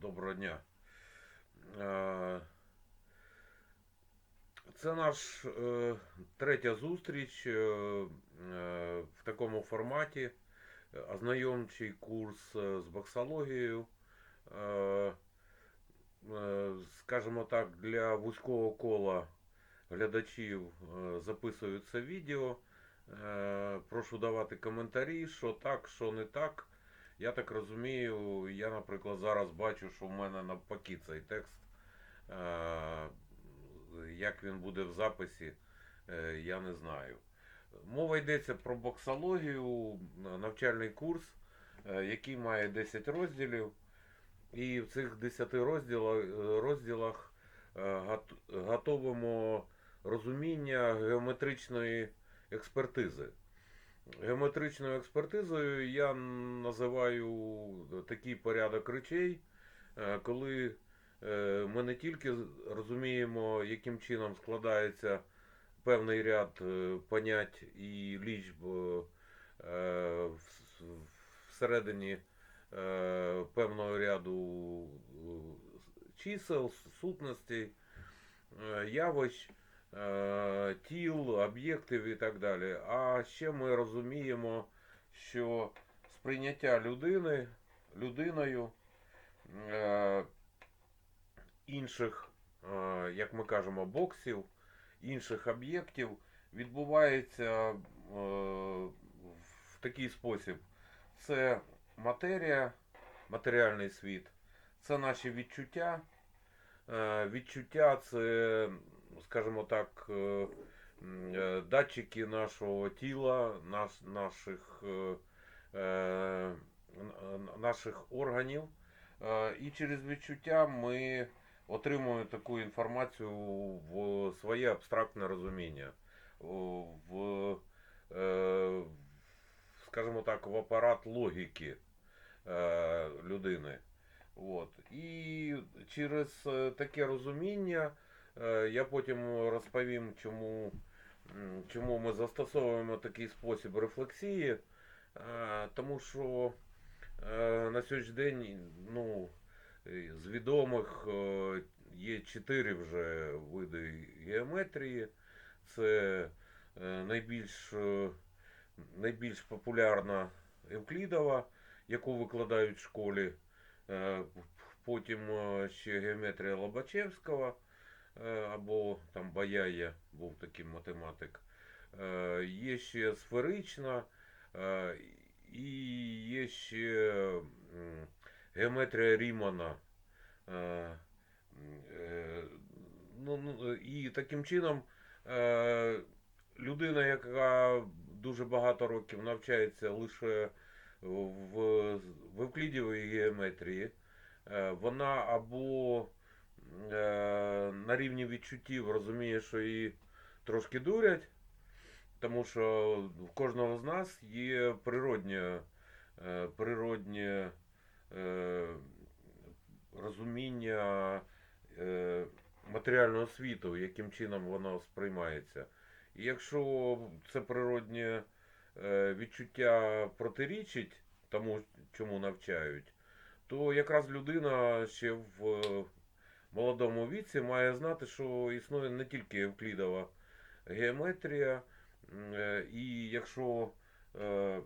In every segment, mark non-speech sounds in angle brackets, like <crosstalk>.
Доброго дня. Це наш е, третя зустріч е, е, в такому форматі. Ознайомчий курс з боксологією. Скажімо так, для вузького кола глядачів записується відео. Прошу давати коментарі, що так, що не так. Я так розумію, я, наприклад, зараз бачу, що в мене навпаки цей текст. Е, Як він буде в записі, е, я не знаю. Мова йдеться про боксологію, навчальний курс, е, який має 10 розділів. І в цих 10 розділах, розділах гот- готовимо розуміння геометричної експертизи. Геометричною експертизою я називаю такий порядок речей, е, коли е, ми не тільки розуміємо, яким чином складається певний ряд е, понять і лічб всередині певного ряду чисел, сутностей, явищ тіл, об'єктів і так далі. А ще ми розуміємо, що сприйняття людини людиною е, інших, е, як ми кажемо, боксів, інших об'єктів відбувається е, в такий спосіб. Це матерія, матеріальний світ, це наші відчуття. Е, Відчуття це, скажімо так, е, е, датчики нашого тіла, наш, наших, е, наших органів. І через відчуття ми отримуємо таку інформацію в своє абстрактне розуміння, в, скажімо так, в апарат логіки е, людини. От. І через таке розуміння я потім розповім, чому, чому ми застосовуємо такий спосіб рефлексії. Е, Тому що е, на сьогоднішній день ну, е, з відомих е, є чотири вже види геометрії. Це е, найбільш, е, найбільш популярна Евклідова, яку викладають в школі. Е, Потім е, ще геометрія Лобачевського е, або там Баяя був такий математик. Е, Є ще сферична е, і є ще геометрія Рімана. Е, е, Ну, ну, і таким чином е, людина, яка дуже багато років навчається лише в, в Евклідівій геометрії, е, вона або е, на рівні відчуттів розуміє, що її трошки дурять, тому що в кожного з нас є природнє, е, природнє е, розуміння е, матеріального світу, яким чином воно сприймається. І якщо це природнє е, відчуття протирічить тому, чому навчають, то якраз людина ще в е, молодому віці має знати, що існує не тільки евклідова геометрія, е, і якщо е,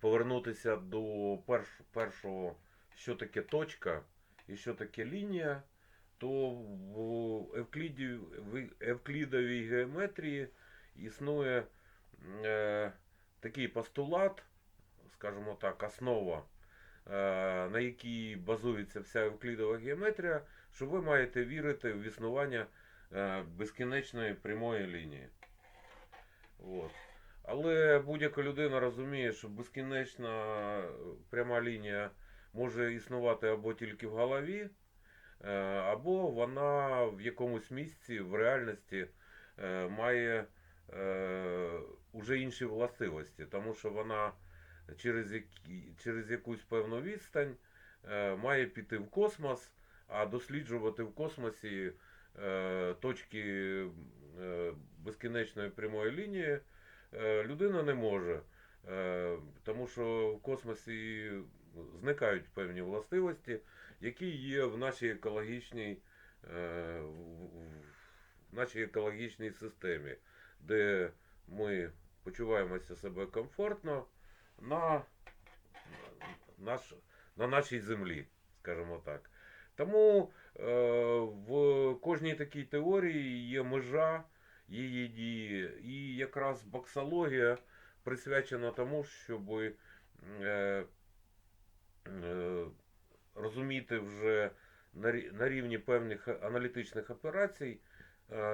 повернутися до перш, першого, що таке точка і що таке лінія, то в Евклідовій геометрії існує е, такий постулат, скажімо так, основа, на якій базується вся евклідова геометрія, що ви маєте вірити в існування е, безкінечної прямої лінії. От. Але будь-яка людина розуміє, що безкінечна е, пряма лінія може існувати або тільки в голові, е, або вона в якомусь місці в реальності має уже інші властивості, тому що вона через, якусь певну відстань має піти в космос, а досліджувати в космосі е, точки е, безкінечної прямої лінії е, людина не може. Тому що в космосі зникають певні властивості, які є в нашій екологічній, в нашій екологічній системі, де ми почуваємося себе комфортно на, наш, на нашій землі, скажімо так. Тому е, в кожній такій теорії є межа її дії, і якраз боксологія присвячена тому, щоб е, е, розуміти вже на рівні певних аналітичних операцій,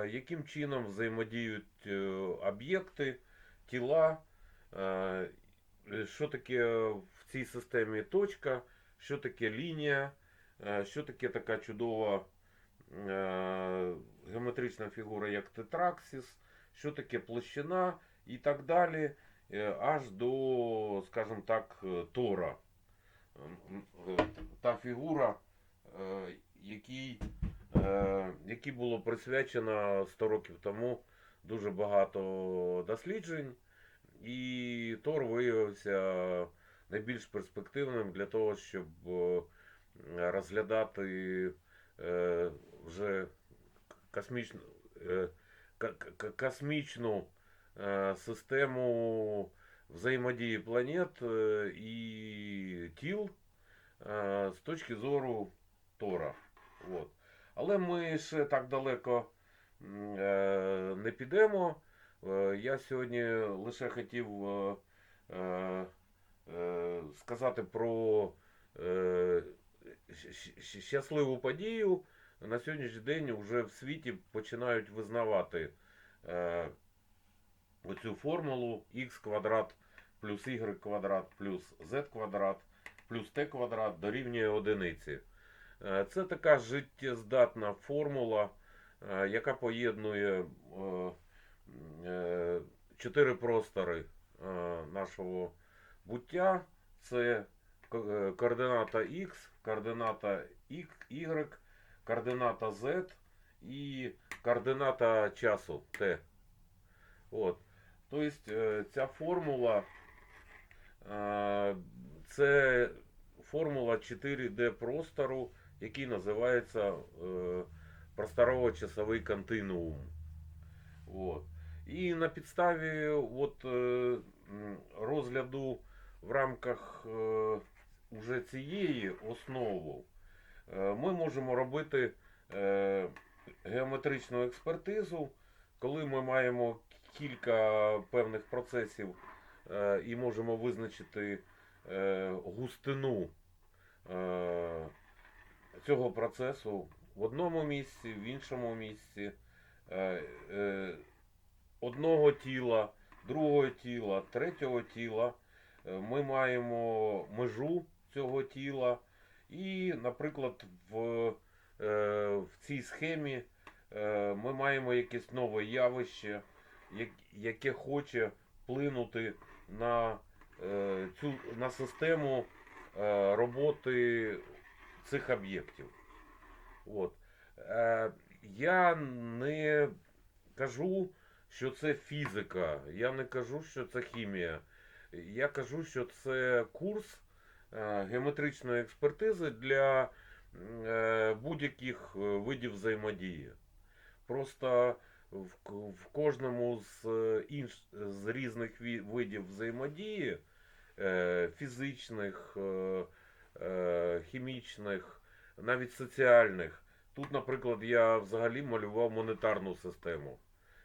яким чином взаємодіють об'єкти, тіла, що таке в цій системі точка, що таке лінія, що таке така чудова е, геометрична фігура, як тетраксис, що таке площина? І так далі, е, аж до, скажімо так, е, тора. Е, Та фігура, е, якій, е, якій було присвячено 100 років тому дуже багато досліджень, і Тор виявився найбільш перспективним для того, щоб е, розглядати е, вже космічну, е, космічну е, систему взаємодії планет і тіл з точки зору Тора. От. Але ми ще так далеко не підемо. Я сьогодні лише хотів сказати про щасливу подію. На сьогоднішній день вже в світі починають визнавати е, оцю формулу х квадрат плюс y квадрат плюс z квадрат плюс t квадрат дорівнює одиниці. Е, Це така життєздатна формула, е, яка поєднує е, чотири простори нашого буття. Це координата X, координата Y, координата Z і координата часу T. От. Тобто е, ця формула е, це формула 4D простору, який називається е, просторово-часовий континуум. От. І на підставі от, розгляду в рамках уже цієї основи е, ми можемо робити е, геометричну експертизу, коли ми маємо кілька певних процесів е, і можемо визначити густину цього процесу в одному місці, в іншому місці, одного тіла, другого тіла, третього тіла. Ми маємо межу цього тіла. І, наприклад, в, е, в цій схемі е, ми маємо якесь нове явище, як- яке хоче вплинути на, е, цю, на систему роботи цих об'єктів. От. Я не кажу, що це фізика, я не кажу, що це хімія. Я кажу, що це курс геометричної експертизи для е, будь-яких е, видів взаємодії. Просто в, кожному з, е, інш, з різних видів взаємодії, е, фізичних, е, е, хімічних, навіть соціальних. Тут, наприклад, я взагалі малював монетарну систему.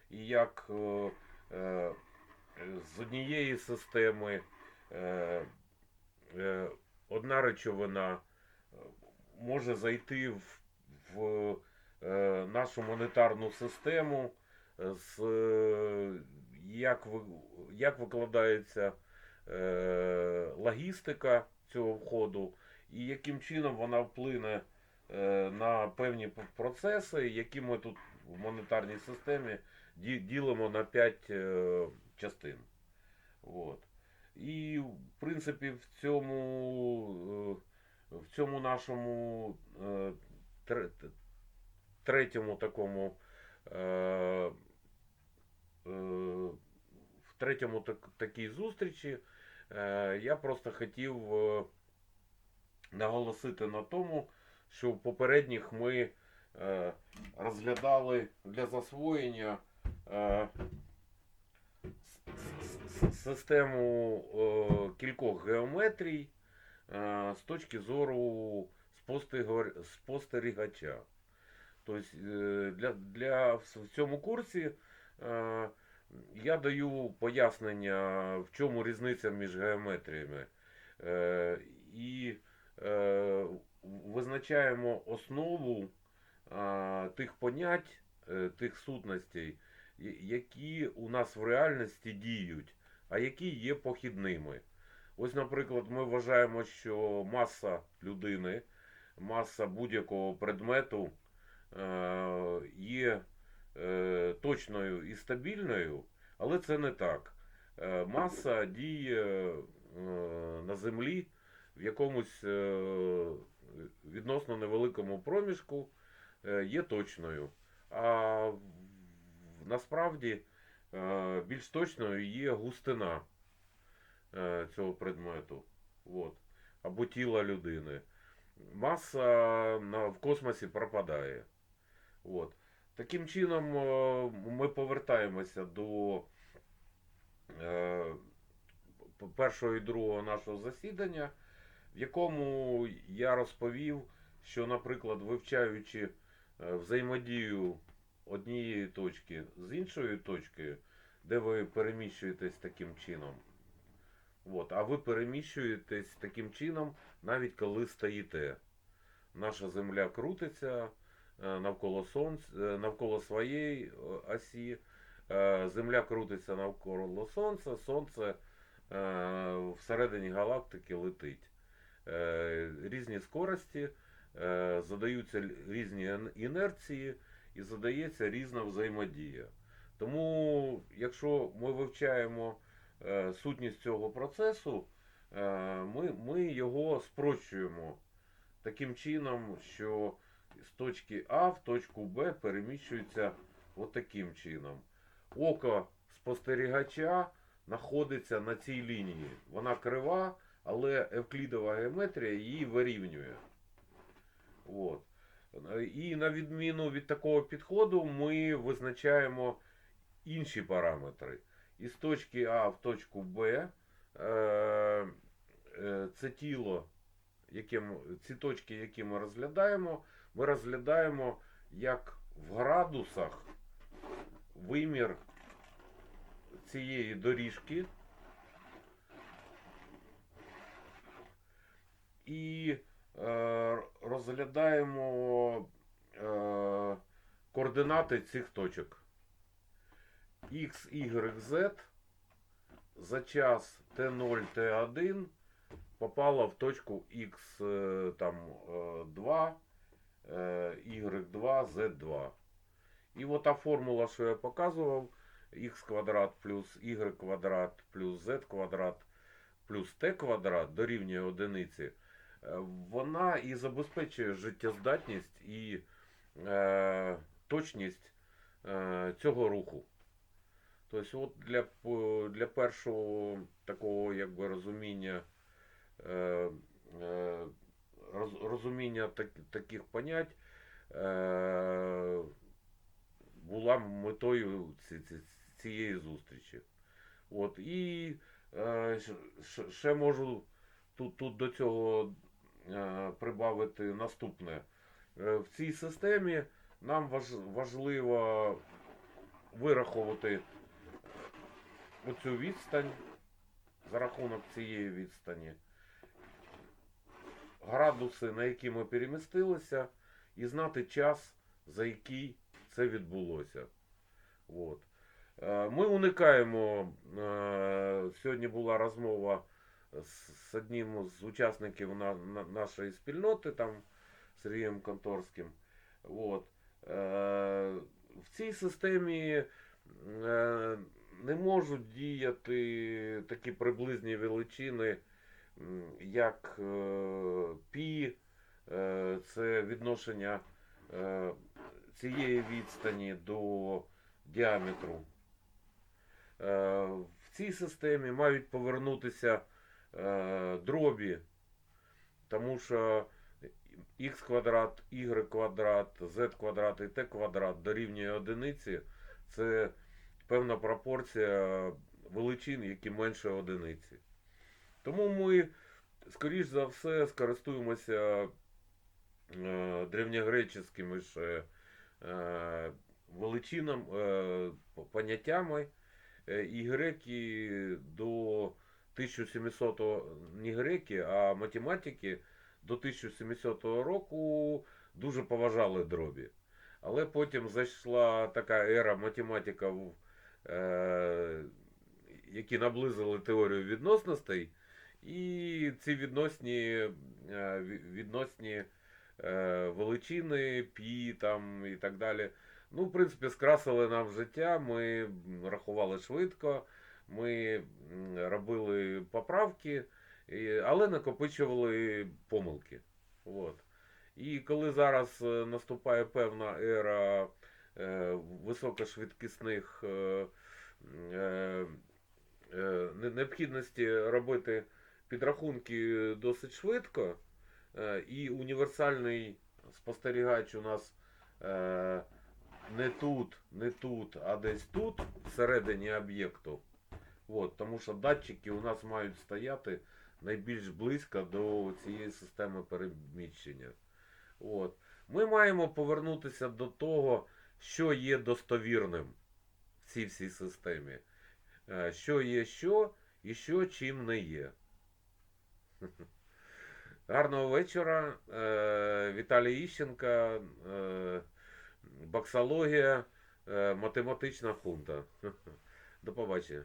І як е, е, з однієї системи е, е, одна речовина е, може зайти в, в е, нашу монетарну систему, е, з, е, як, як викладається е, логістика цього входу, і яким чином вона вплине е, на певні процеси, які ми тут в монетарній системі ділимо на 5 е, частин. От. І, в принципі, в цьому, е, в цьому нашому е, третьому такому е, в третьому так, такій зустрічі я просто хотів наголосити на тому, що в попередніх ми розглядали для засвоєння систему е, кількох геометрій е, з точки зору спостерігача. Тобто е, для, для в цьому курсі я даю пояснення, в чому різниця між геометріями. І визначаємо основу тих понять, тих сутностей, які у нас в реальності діють, а які є похідними. Ось, наприклад, ми вважаємо, що маса людини, маса будь-якого предмету е, є е, точною і стабільною, але це не так. Е, Маса діє на землі в якомусь відносно невеликому проміжку є точною. А насправді більш точною є густина е, цього предмету. От. Або тіла людини. Маса в космосі пропадає. От. Таким чином е, ми повертаємося до е, першого і другого нашого засідання, в якому я розповів, що, наприклад, вивчаючи е, взаємодію однієї точки з іншою точкою, де ви переміщуєтесь таким чином. От, а ви переміщуєтесь таким чином, навіть коли стоїте. Наша земля крутиться е, навколо сонця, е, навколо своєї е, осі. Земля крутиться навколо сонця, сонце всередині галактики летить. Різні скорості, задаються різні інерції і задається різна взаємодія. Тому, якщо ми вивчаємо е, сутність цього процесу, е, ми, ми його спрощуємо таким чином, що з точки А в точку Б переміщується отаким чином. Око спостерігача знаходиться на цій лінії. Вона крива, але евклідова геометрія її вирівнює. От. І на відміну від такого підходу, ми визначаємо інші параметри. Із точки А в точку Б е, е, це тіло, яке, ці точки, які ми розглядаємо, ми розглядаємо як в градусах вимір цієї доріжки. І е, розглядаємо е, координати цих точок. X, Y, Z за час T0, T1 попало в точку X е, там, е, 2, е, Y2, Z2. І от та формула, що я показував, x квадрат плюс y квадрат плюс z квадрат плюс t квадрат дорівнює одиниці, вона і забезпечує життєздатність і е, точність е, цього руху. Тобто, от для, для першого такого якби розуміння, е, е, роз, розуміння так, таких понять е, була метою ці, ці, цієї зустрічі. От, і е, ще можу тут, тут до цього прибавити наступне. Е, в цій системі нам важливо вирахувати оцю відстань за рахунок цієї відстані, градуси, на які ми перемістилися, і знати час, за який це відбулося. От. Е, Ми уникаємо. е, Сьогодні була розмова з одним з учасників на, на- нашої спільноти, там Сергієм Конторським. От. Е, В цій системі е, не можуть діяти такі приблизні величини, як е, пі, е, це відношення е, цієї відстані до діаметру. Е, В цій системі мають повернутися дробі тому що х квадрат, y квадрат, z квадрат і t квадрат дорівнює одиниці. Це певна пропорція величин, які менше одиниці. Тому ми, скоріш за все, скористуємося е, древньогреческими ще е, величинам, е, по- поняттями. Е, І греки до 1700 не греки, а математики до 1700 року дуже поважали дробі. Але потім зайшла така ера математиків, е, які наблизили теорію відносностей, і ці відносні, е, відносні е, величини, пі там і так далі. Ну, в принципі, скрасили нам життя, ми рахували швидко, ми робили поправки, але накопичували помилки. От. І коли зараз е, наступає певна ера е, високошвидкісних е, необхідності робити підрахунки досить швидко, і універсальний спостерігач у нас не тут, не тут, а десь тут, всередині об'єкту. От, тому що датчики у нас мають стояти найбільш близько до цієї системи переміщення. От. Ми маємо повернутися до того, що є достовірним в цій всій системі. Е, Що є що і що чим не є. <laughs> Гарного вечора. Е, Віталій Іщенка, е, баксологія, математична хунта. <laughs> До побачення.